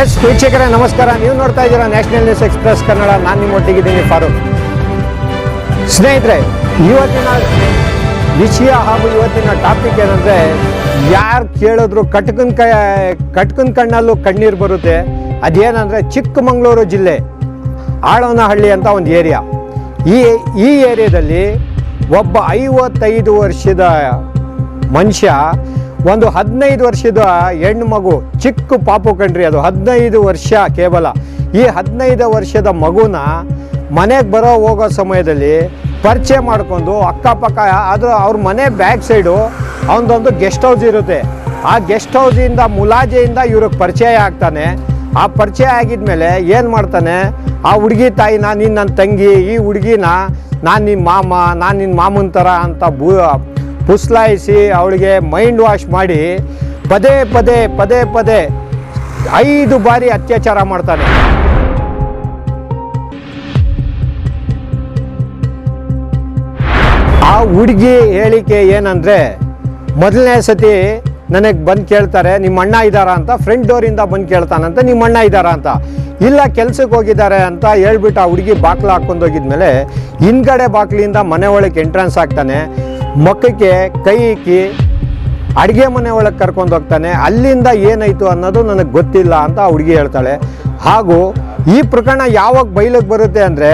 S ವೀಕ್ಷಕರೇ, ನಮಸ್ಕಾರ. ನೀವು ನೋಡ್ತಾ ಇದ್ದೀರಾ ನ್ಯಾಷನಲ್ ನ್ಯೂಸ್ ಎಕ್ಸ್ಪ್ರೆಸ್ ಕನ್ನಡ ನಾನು ನಿಮ್ಮ ನಿಮ್ಮೊಟ್ಟಿಗಿದ್ದೀನಿ ಫಾರೂಕ್. ಸ್ನೇಹಿತರೆ, ಇವತ್ತಿನ ವಿಷಯ ಹಾಗೂ ಇವತ್ತಿನ ಟಾಪಿಕ್ ಏನಂದರೆ, ಯಾರು ಕೇಳಿದ್ರು ಕಟ್ಕನ್ ಕ, ಕಟ್ಕನ್ ಕಣ್ಣಲ್ಲೂ ಕಣ್ಣೀರು ಬರುತ್ತೆ. ಅದೇನಂದರೆ ಚಿಕ್ಕಮಗಳೂರು ಜಿಲ್ಲೆ ಆಳವನಹಳ್ಳಿ ಅಂತ ಒಂದು ಏರಿಯಾ. ಈ ಈ ಏರಿಯಾದಲ್ಲಿ ಒಬ್ಬ ಐವತ್ತೈದು ವರ್ಷದ ಮನುಷ್ಯ ಒಂದು ಹದಿನೈದು ವರ್ಷದ ಹೆಣ್ಣು ಮಗು, ಚಿಕ್ಕ ಪಾಪು ಕಣ್ರಿ ಅದು. ಹದಿನೈದು ವರ್ಷ ಕೇವಲ. ಈ ಹದಿನೈದು ವರ್ಷದ ಮಗುನ ಮನೆಗೆ ಬರೋ ಹೋಗೋ ಸಮಯದಲ್ಲಿ ಪರಿಚಯ ಮಾಡಿಕೊಂಡು ಅಕ್ಕಪಕ್ಕ ಅದು ಅವ್ರ ಮನೆ ಬ್ಯಾಕ್ ಸೈಡು ಅವನದೊಂದು ಗೆಸ್ಟ್ ಹೌಸ್ ಇರುತ್ತೆ. ಆ ಗೆಸ್ಟ್ ಹೌಸಿಂದ ಮುಲಾಜೆಯಿಂದ ಇವ್ರಿಗೆ ಪರಿಚಯ ಆಗ್ತಾನೆ. ಆ ಪರಿಚಯ ಆಗಿದ ಮೇಲೆ ಏನು ಮಾಡ್ತಾನೆ? ಆ ಹುಡುಗಿ ತಾಯಿನ, ನೀನು ನನ್ನ ತಂಗಿ, ಈ ಹುಡುಗಿನ ನಾನು ನಿನ್ನ ಮಾಮ, ನಾನು ನಿನ್ನ ಮಾಮನ ಥರ ಅಂತ ಬೂ ಪುಸ್ಲಾಯಿಸಿ ಅವಳಿಗೆ ಮೈಂಡ್ ವಾಶ್ ಮಾಡಿ ಪದೇ ಪದೇ ಪದೇ ಪದೇ ಐದು ಬಾರಿ ಅತ್ಯಾಚಾರ ಮಾಡ್ತಾನೆ. ಆ ಹುಡುಗಿ ಹೇಳಿಕೆ ಏನಂದರೆ, ಮೊದಲನೇ ಸತಿ ನನಗೆ ಬಂದು ಕೇಳ್ತಾರೆ, ನಿಮ್ಮ ಅಣ್ಣ ಇದ್ದಾರಾ ಅಂತ? ಫ್ರೆಂಡ್ ಡೋರಿಂದ ಬಂದು ಕೇಳ್ತಾನಂತ ನಿಮ್ಮ ಅಣ್ಣ ಇದ್ದಾರಾ ಅಂತ? ಇಲ್ಲ ಕೆಲ್ಸಕ್ಕೆ ಹೋಗಿದ್ದಾರೆ ಅಂತ ಹೇಳ್ಬಿಟ್ಟು ಆ ಹುಡುಗಿ ಬಾಕ್ಲ ಹಾಕ್ಕೊಂಡು ಹೋಗಿದ್ಮೇಲೆ ಹಿಂದ್ಗಡೆ ಬಾಕ್ಲಿಂದ ಮನೆ ಒಳಗೆ ಎಂಟ್ರೆನ್ಸ್ ಆಗ್ತಾನೆ. ಮಕ್ಕಕ್ಕೆ ಕೈ ಇಕ್ಕಿ ಅಡುಗೆ ಮನೆ ಒಳಗೆ ಕರ್ಕೊಂಡು ಹೋಗ್ತಾನೆ. ಅಲ್ಲಿಂದ ಏನಾಯಿತು ಅನ್ನೋದು ನನಗೆ ಗೊತ್ತಿಲ್ಲ ಅಂತ ಆ ಹುಡುಗಿ ಹೇಳ್ತಾಳೆ. ಹಾಗೂ ಈ ಪ್ರಕರಣ ಯಾವಾಗ ಬಯಲಿಗೆ ಬರುತ್ತೆ ಅಂದರೆ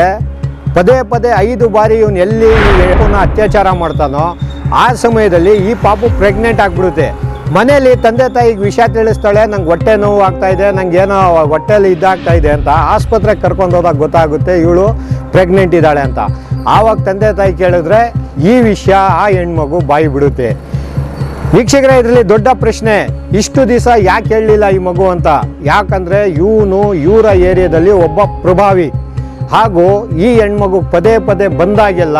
ಪದೇ ಪದೇ ಐದು ಬಾರಿ ಇವನು ಎಲ್ಲಿ ಇವನ ಅತ್ಯಾಚಾರ ಮಾಡ್ತಾನೋ ಆ ಸಮಯದಲ್ಲಿ ಈ ಪಾಪು ಪ್ರೆಗ್ನೆಂಟ್ ಆಗಿಬಿಡುತ್ತೆ. ಮನೆಯಲ್ಲಿ ತಂದೆ ತಾಯಿಗೆ ವಿಷಯ ತಿಳಿಸ್ತಾಳೆ, ನಂಗೆ ಹೊಟ್ಟೆ ನೋವು ಆಗ್ತಾ ಇದೆ, ನಂಗೆ ಏನೋ ಹೊಟ್ಟೆಯಲ್ಲಿ ಇದಾಗ್ತಾ ಇದೆ ಅಂತ ಆಸ್ಪತ್ರೆಗೆ ಕರ್ಕೊಂಡು ಹೋದಾಗ ಗೊತ್ತಾಗುತ್ತೆ ಇವಳು ಪ್ರೆಗ್ನೆಂಟ್ ಇದ್ದಾಳೆ ಅಂತ. ಆವಾಗ ತಂದೆ ತಾಯಿ ಕೇಳಿದ್ರೆ, ಈ ವಿಷಯ ಆ ಹೆಣ್ಮಗು ಬಾಯಿ ಬಿಡುತ್ತೆ. ವೀಕ್ಷಕರ, ಇದರಲ್ಲಿ ದೊಡ್ಡ ಪ್ರಶ್ನೆ, ಇಷ್ಟು ದಿವಸ ಯಾಕೆ ಹೇಳಲಿಲ್ಲ ಈ ಮಗು ಅಂತ? ಯಾಕಂದರೆ ಇವನು ಇವರ ಏರಿಯಾದಲ್ಲಿ ಒಬ್ಬ ಪ್ರಭಾವಿ. ಹಾಗೂ ಈ ಹೆಣ್ಮಗು ಪದೇ ಪದೇ ಬಂದಾಗೆಲ್ಲ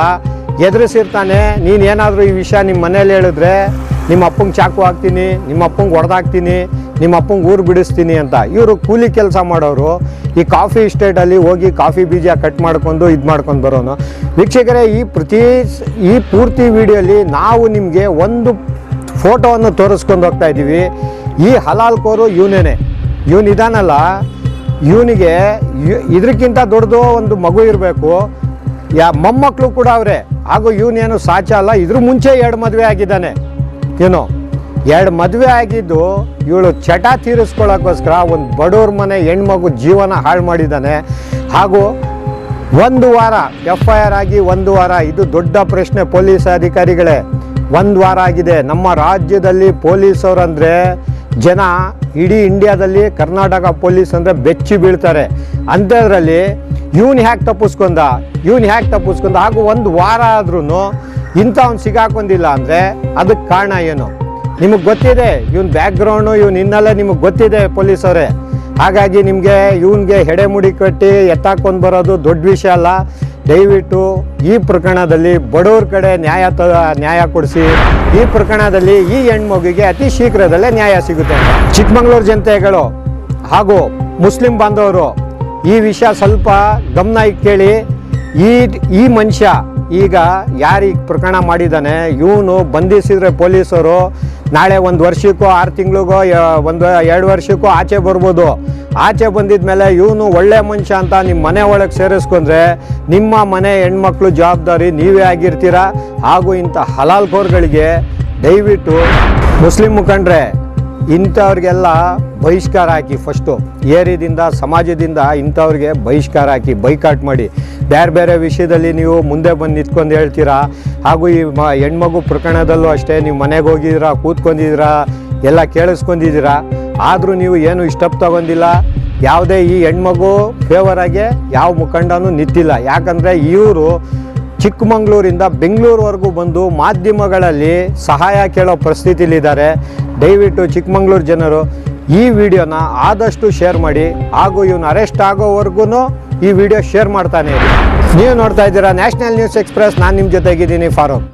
ಎದುರಿಸಿರ್ತಾನೆ. ನೀನು ಏನಾದರೂ ಈ ವಿಷಯ ನಿಮ್ಮ ಮನೇಲಿ ಹೇಳಿದ್ರೆ, ನಿಮ್ಮ ಅಪ್ಪಂಗೆ ಚಾಕು ಹಾಕ್ತೀನಿ, ನಿಮ್ಮ ಅಪ್ಪಂಗೆ ಹೊಡೆದಾಕ್ತೀನಿ ನಿಮ್ಮ ಅಪ್ಪಂಗೆ ಊರು ಬಿಡಿಸ್ತೀನಿ ಅಂತ. ಇವರು ಕೂಲಿ ಕೆಲಸ ಮಾಡೋರು, ಈ ಕಾಫಿ ಸ್ಟೇಟಲ್ಲಿ ಹೋಗಿ ಕಾಫಿ ಬೀಜ ಕಟ್ ಮಾಡ್ಕೊಂಡು ಇದು ಮಾಡ್ಕೊಂಡು ಬರೋನು. ವೀಕ್ಷಕರೇ, ಈ ಪ್ರತಿ ಈ ಪೂರ್ತಿ ವಿಡಿಯೋಲಿ ನಾವು ನಿಮಗೆ ಒಂದು ಫೋಟೋವನ್ನು ತೋರಿಸ್ಕೊಂಡು ಹೋಗ್ತಾ ಇದ್ದೀವಿ. ಈ ಹಲಾಲ್ ಕೋರು ಇವನೇನೆ. ಇವನು ಇದಾನಲ್ಲ, ಇವನಿಗೆ ಇದಕ್ಕಿಂತ ದೊಡ್ಡದು ಒಂದು ಮಗು ಇರಬೇಕು. ಯಾ ಮೊಮ್ಮಕ್ಕಳು ಕೂಡ ಅವರೇ. ಹಾಗೂ ಇವನೇನು ಸಾಚ ಅಲ್ಲ, ಇದ್ರ ಮುಂಚೆ ಎರಡು ಮದುವೆ ಆಗಿದ್ದಾನೆ. ಏನು. ಎರಡು ಮದುವೆ ಆಗಿದ್ದು ಇವಳು ಚಟ ತೀರಿಸ್ಕೊಳ್ಳೋಕ್ಕೋಸ್ಕರ ಒಂದು ಬಡವ್ರ ಮನೆ ಹೆಣ್ಮಗು ಜೀವನ ಹಾಳು ಮಾಡಿದ್ದಾನೆ ಹಾಗೂ ಒಂದು ವಾರ ಎಫ್ ಐ ಆರ್ ಆಗಿ ಒಂದು ವಾರ, ಇದು ದೊಡ್ಡ ಪ್ರಶ್ನೆ ಪೊಲೀಸ್ ಅಧಿಕಾರಿಗಳೇ. ಒಂದು ವಾರ ಆಗಿದೆ. ನಮ್ಮ ರಾಜ್ಯದಲ್ಲಿ ಪೊಲೀಸವ್ರಂದರೆ ಜನ ಇಡೀ ಇಂಡಿಯಾದಲ್ಲಿ ಕರ್ನಾಟಕ ಪೊಲೀಸ್ ಅಂದರೆ ಬೆಚ್ಚಿ ಬೀಳ್ತಾರೆ. ಅಂಥದ್ರಲ್ಲಿ ಇವನು ಹ್ಯಾಕ್ ತಪ್ಪಿಸ್ಕೊಂಡ, ಇವನು ಹ್ಯಾಕ್ ತಪ್ಪಿಸ್ಕೊಂಡ, ಹಾಗೂ ಒಂದು ವಾರ ಆದ್ರೂ ಇಂಥವ್ನು ಸಿಗಾಕೊಂಡಿಲ್ಲ ಅಂದರೆ ಅದಕ್ಕೆ ಕಾರಣ ಏನು? ನಿಮಗೆ ಗೊತ್ತಿದೆ, ಇವನ್ ಬ್ಯಾಕ್ಗ್ರೌಂಡು ಇವನ್ ಹಿನ್ನೆಲೆ ನಿಮಗೆ ಗೊತ್ತಿದೆ ಪೊಲೀಸರೇ ಹಾಗಾಗಿ ನಿಮಗೆ ಇವನಿಗೆ ಹೆಡೆ ಮುಡಿ ಕಟ್ಟಿ ಎತ್ತಾಕೊಂಡು ಬರೋದು ದೊಡ್ಡ ವಿಷಯ ಅಲ್ಲ. ದಯವಿಟ್ಟು ಈ ಪ್ರಕರಣದಲ್ಲಿ ಬಡವ್ರ ಕಡೆ ನ್ಯಾಯ ತ, ನ್ಯಾಯ ಕೊಡಿಸಿ, ಈ ಪ್ರಕರಣದಲ್ಲಿ ಈ ಹೆಣ್ಮಗುಗೆ ಅತಿ ಶೀಘ್ರದಲ್ಲೇ ನ್ಯಾಯ ಸಿಗುತ್ತೆ. ಚಿಕ್ಕಮಗಳೂರು ಜನತೆಗಳು ಹಾಗೂ ಮುಸ್ಲಿಂ ಬಾಂಧವರು, ಈ ವಿಷಯ ಸ್ವಲ್ಪ ಗಮನ ಕೇಳಿ ಈ ಈ ಮನುಷ್ಯ ಈಗ ಯಾರಿಗೆ ಪ್ರಕರಣ ಮಾಡಿದ್ದಾನೆ, ಇವನು ಬಂಧಿಸಿದರೆ ಪೊಲೀಸರು ನಾಳೆ ಒಂದು ವರ್ಷಕ್ಕೋ ಆರು ತಿಂಗಳಿಗೋ ಒಂದು, ಎರಡು ವರ್ಷಕ್ಕೂ ಆಚೆ ಬರ್ಬೋದು. ಆಚೆ ಬಂದಿದ ಮೇಲೆ ಇವನು ಒಳ್ಳೆ ಮನುಷ್ಯ ಅಂತ ನಿಮ್ಮ ಮನೆ ಒಳಗೆ ಸೇರಿಸ್ಕೊಂಡ್ರೆ ನಿಮ್ಮ ಮನೆ ಹೆಣ್ಮಕ್ಳು ಜವಾಬ್ದಾರಿ ನೀವೇ ಆಗಿರ್ತೀರಾ? ಹಾಗೂ ಇಂಥ ಹಲಾಲ್ ಕೋರ್ಗಳಿಗೆ ದಯವಿಟ್ಟು ಮುಸ್ಲಿಂ ಮುಖಂಡ್ರೆ ಇಂಥವ್ರಿಗೆಲ್ಲ ಬಹಿಷ್ಕಾರ ಹಾಕಿ ಫಸ್ಟು. ಏರಿಯಾದಿಂದ ಸಮಾಜದಿಂದ ಇಂಥವ್ರಿಗೆ ಬಹಿಷ್ಕಾರ ಹಾಕಿ ಬೈಕಾಟ್ ಮಾಡಿ. ಬೇರೆ ಬೇರೆ ವಿಷಯದಲ್ಲಿ ನೀವು ಮುಂದೆ ಬಂದು ನಿಂತ್ಕೊಂಡು ಹೇಳ್ತೀರಾ? ಹಾಗೂ ಈ ಮ, ಹೆಣ್ಮಗು ಪ್ರಕರಣದಲ್ಲೂ ಅಷ್ಟೇ ನೀವು ಮನೆಗೆ ಹೋಗಿದ್ದೀರಾ, ಕೂತ್ಕೊಂಡಿದ್ದೀರಾ, ಎಲ್ಲ ಕೇಳಿಸ್ಕೊಂಡಿದ್ದೀರಾ? ಆದರೂ ನೀವು ಏನು ಇಷ್ಟಪ್ ತಗೊಂಡಿಲ್ಲ? ಯಾವುದೇ ಈ ಹೆಣ್ಮಗು ಫೇವರ್ ಆಗಿ ಯಾವ ಮುಖಂಡನೂ ನಿಂತಿಲ್ಲ. ಯಾಕಂದರೆ ಇವರು ಚಿಕ್ಕಮಂಗ್ಳೂರಿಂದ ಬೆಂಗಳೂರುವರೆಗೂ ಬಂದು ಮಾಧ್ಯಮಗಳಲ್ಲಿ ಸಹಾಯ ಕೇಳೋ ಪರಿಸ್ಥಿತಿಲಿದ್ದಾರೆ ದಯವಿಟ್ಟು ಚಿಕ್ಕಮಂಗ್ಳೂರು ಜನರು ಈ ವಿಡಿಯೋನ ಆದಷ್ಟು ಶೇರ್ ಮಾಡಿ, ಹಾಗೂ ಇವನು ಅರೆಸ್ಟ್ ಆಗೋವರೆಗೂ ಈ ವಿಡಿಯೋ ಶೇರ್ ಮಾಡ್ತಾನೆ. ನೀವು ನೋಡ್ತಾ ಇದ್ದೀರಾ ನ್ಯಾಷನಲ್ ನ್ಯೂಸ್ ಎಕ್ಸ್ಪ್ರೆಸ್. ನಾನು ನಿಮ್ಮ ಜೊತೆಗಿದ್ದೀನಿ ಫಾರೂಕ್.